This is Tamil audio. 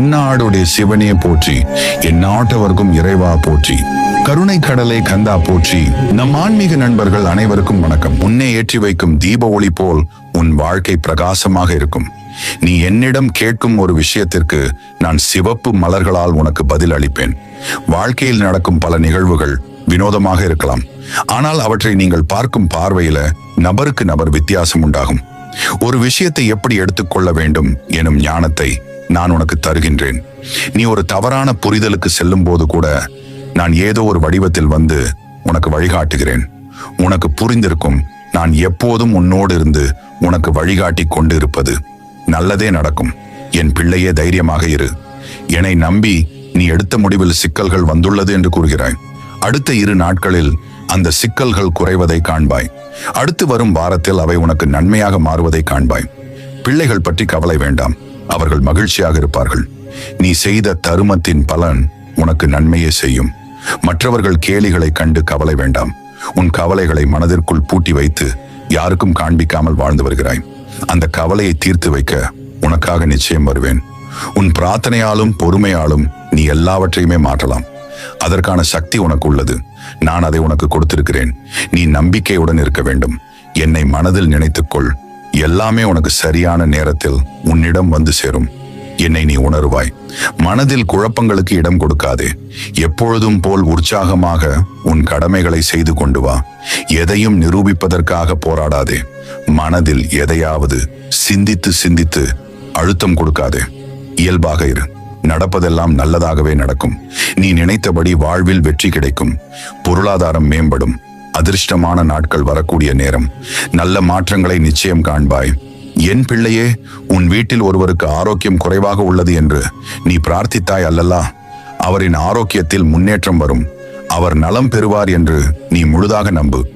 தென்னாடுடைய சிவனே போற்றி என் நாட்டவர்க்கும் இறைவா போற்றி கருணை கடலை கந்தா போற்றி. நம் ஆன்மீக நண்பர்கள் அனைவருக்கும் வணக்கம். உன்னை ஏற்றி வைக்கும் தீப ஒளி போல் உன் வாழ்க்கை பிரகாசமாக இருக்கும். நீ என்னிடம் கேட்கும் ஒரு விஷயத்திற்கு நான் சிவப்பு மலர்களால் உனக்கு பதில் அளிப்பேன். வாழ்க்கையில் நடக்கும் பல நிகழ்வுகள் வினோதமாக இருக்கலாம். ஆனால் அவற்றை நீங்கள் பார்க்கும் பார்வையில நபருக்கு நபர் வித்தியாசம் உண்டாகும். ஒரு விஷயத்தை எப்படி எடுத்துக்கொள்ள வேண்டும் எனும் ஞானத்தை நான் உனக்கு தருகின்றேன். நீ ஒரு தவறான புரிதலுக்கு செல்லும் போது கூட நான் ஏதோ ஒரு வடிவத்தில் வந்து உனக்கு வழிகாட்டுகிறேன். உனக்கு புரிந்திருக்கும் நான் எப்போதும் உன்னோடு இருந்து உனக்கு வழிகாட்டி கொண்டு இருப்பது நல்லதே நடக்கும். என் பிள்ளையே தைரியமாக இரு. என்னை நம்பி நீ எடுத்த முடிவில் சிக்கல்கள் வந்துள்ளது என்று கூறுகிறாய். அடுத்த இரு நாட்களில் அந்த சிக்கல்கள் குறைவதை காண்பாய். அடுத்து வரும் வாரத்தில் அவை உனக்கு நன்மையாக மாறுவதை காண்பாய். பிள்ளைகள் பற்றி கவலை வேண்டாம். அவர்கள் மகிழ்ச்சியாக இருப்பார்கள். நீ செய்த தருமத்தின் பலன் உனக்கு நன்மையே செய்யும். மற்றவர்கள் கேலிகளை கண்டு கவலை வேண்டாம். உன் கவலைகளை மனதிற்குள் பூட்டி வைத்து யாருக்கும் காண்பிக்காமல் வாழ்ந்து வருகிறாய். அந்த கவலையை தீர்த்து வைக்க உனக்காக நிச்சயம் வருவேன். உன் பிரார்த்தனையாலும் பொறுமையாலும் நீ எல்லாவற்றையுமே மாற்றலாம். அதற்கான சக்தி உனக்கு உள்ளது. நான் அதை உனக்கு கொடுத்திருக்கிறேன். நீ நம்பிக்கையுடன் இருக்க வேண்டும். என்னை மனதில் நினைத்துக்கொள். எல்லாமே உனக்கு சரியான நேரத்தில் உன்னிடம் வந்து சேரும். என்னை நீ உணர்வாய். மனதில் குழப்பங்களுக்கு இடம் கொடுக்காதே. எப்பொழுதும் போல் உற்சாகமாக உன் கடமைகளை செய்து கொண்டு வா. எதையும் நிரூபிப்பதற்காக போராடாதே. மனதில் எதையாவது சிந்தித்து சிந்தித்து அழுத்தம் கொடுக்காதே. இயல்பாக இரு. நடப்பதெல்லாம் நல்லதாகவே நடக்கும். நீ நினைத்தபடி வாழ்வில் வெற்றி கிடைக்கும். பொருளாதாரம் மேம்படும். அதிர்ஷ்டமான நாட்கள் வரக்கூடிய நேரம். நல்ல மாற்றங்களை நிச்சயம் காண்பாய். என் பிள்ளையே உன் வீட்டில் ஒருவருக்கு ஆரோக்கியம் குறைவாக உள்ளது என்று நீ பிரார்த்தித்தாய் அல்லல்லா. அவரின் ஆரோக்கியத்தில் முன்னேற்றம் வரும். அவர் நலம் பெறுவார் என்று நீ முழுதாக நம்பு.